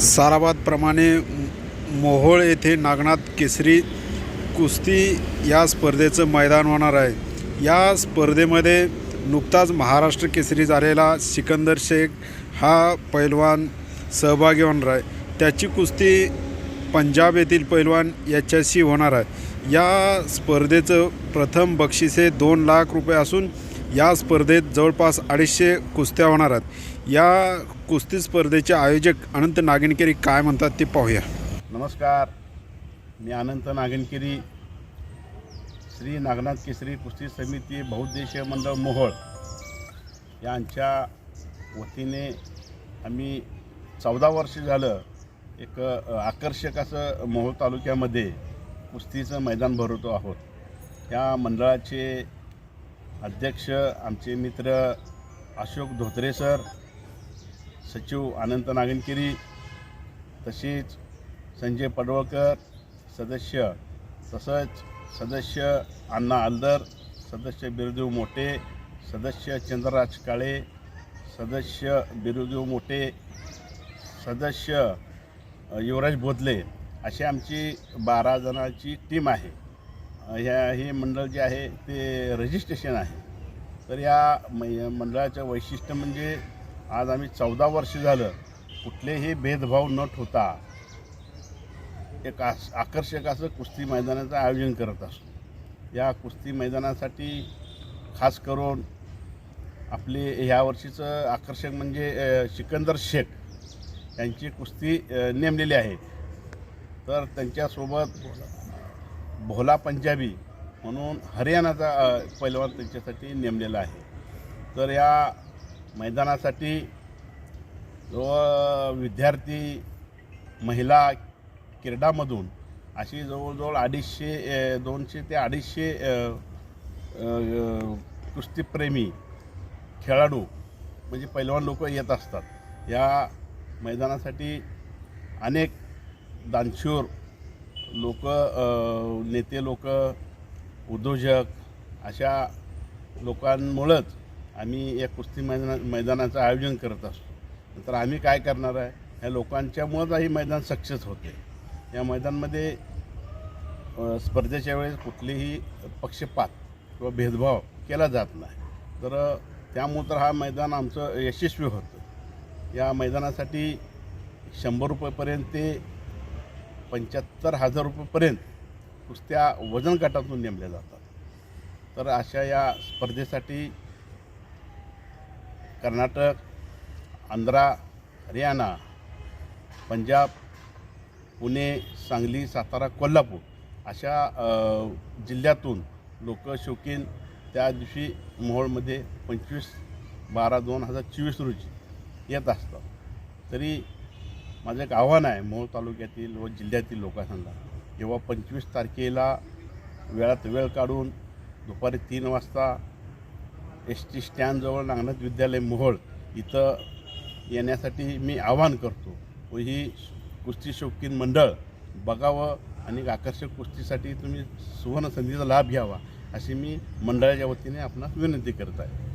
साराबादप्रमाणे मोहोळ येथे नागनाथ केसरी कुस्ती या स्पर्धेचं मैदान होणार आहे. या स्पर्धेमध्ये नुकताच महाराष्ट्र केसरी झालेला सिकंदर शेख हा पैलवान सहभागी होणार आहे. त्याची कुस्ती पंजाब येथील पैलवान याच्याशी होणार आहे. या स्पर्धेचं प्रथम बक्षिसे दोन लाख रुपये असून या स्पर्धेत जवळपास अडीचशे कुस्त्या होणार आहेत. या कुस्ती स्पर्धेचे आयोजक अनंत नागिणकेरी काय म्हणतात ते पाहूया. नमस्कार. मी अनंत नागिनकेरी श्री नागनाथ केसरी कुस्ती समिती बहुद्देशीय मंडळ मोहोळ. यांच्या वतीने आम्ही चौदा वर्ष झालं एक आकर्षक असं मोहोळ तालुक्यामध्ये कुस्तीचं मैदान भरवतो आहोत. या मंडळाचे अध्यक्ष आमचे मित्र अशोक धोत्रे सर सचिव अनंत नागनकिरी तसेच संजय पडवळकर सदस्य तसंच सदस्य अण्णा आलदर सदस्य बिरुदेव मोठे सदस्य चंद्रराज काळे सदस्य बिरुदेव मोठे सदस्य युवराज भोदले अशी आमची बारा जणांची टीम आहे. ह्या हे मंडळ जे आहे ते रजिस्ट्रेशन आहे. तर या मै- मंडळाचं वैशिष्ट्य म्हणजे आज आम्ही चौदा वर्ष झालं कुठलेही भेदभाव न ठेवता एक आस आकर्षक असं कुस्ती मैदानाचं आयोजन करत असतो. या कुस्ती मैदानासाठी खास करून आपले ह्या वर्षीचं आकर्षक म्हणजे सिकंदर शेख यांची कुस्ती नेमलेली आहे. तर त्यांच्यासोबत भोला पंजाबी म्हणून हरियाणाचा पैलवान त्यांच्यासाठी नेमलेला आहे. तर या मैदानासाठी जवळ विद्यार्थी महिला क्रीडामधून अशी जवळजवळ अडीचशे दोनशे ते अडीचशे कुस्तीप्रेमी खेळाडू म्हणजे पैलवान लोक येत असतात. या मैदानासाठी अनेक दानशूर लोक नेते लोक उद्योजक अशा लोकांमुळंच आम्ही या कुस्ती मैदाना मैदानाचं आयोजन करत असतो. नंतर आम्ही काय करणार आहे? ह्या लोकांच्यामुळंच हे मैदान सक्सेस होते. या मैदानामध्ये स्पर्धेच्या वेळेस कुठलेही पक्षपात किंवा भेदभाव केला जात नाही. तर त्यामुळं तर हा मैदान आमचं यशस्वी होतं. या मैदानासाठी शंभर रुपयेपर्यंत ते पंच्याहत्तर हजार रुपयेपर्यंत कुस्त्या वजन गटातून नेमल्या जातात. तर अशा या स्पर्धेसाठी कर्नाटक आंध्रा हरियाणा पंजाब पुणे सांगली सातारा कोल्हापूर अशा जिल्ह्यातून लोक शौकीन त्या दिवशी मोहोळमध्ये पंचवीस बारा दोन हजार चोवीस रोजी येत असतात. तरी माझं एक आव्हान आहे मोहोळ तालुक्यातील व जिल्ह्यातील लोकांना जेव्हा पंचवीस तारखेला वेळात वेळ काढून दुपारी तीन वाजता एस टी स्टँडजवळ नागनाथ विद्यालय मोहोळ इथं येण्यासाठी मी आवाहन करतो. व ही कुस्ती शौकीन मंडळ बघावं आणि आकर्षक कुस्तीसाठी तुम्ही सुवर्ण संधीचा लाभ घ्यावा अशी मी मंडळाच्या वतीने आपणास विनंती करत आहे.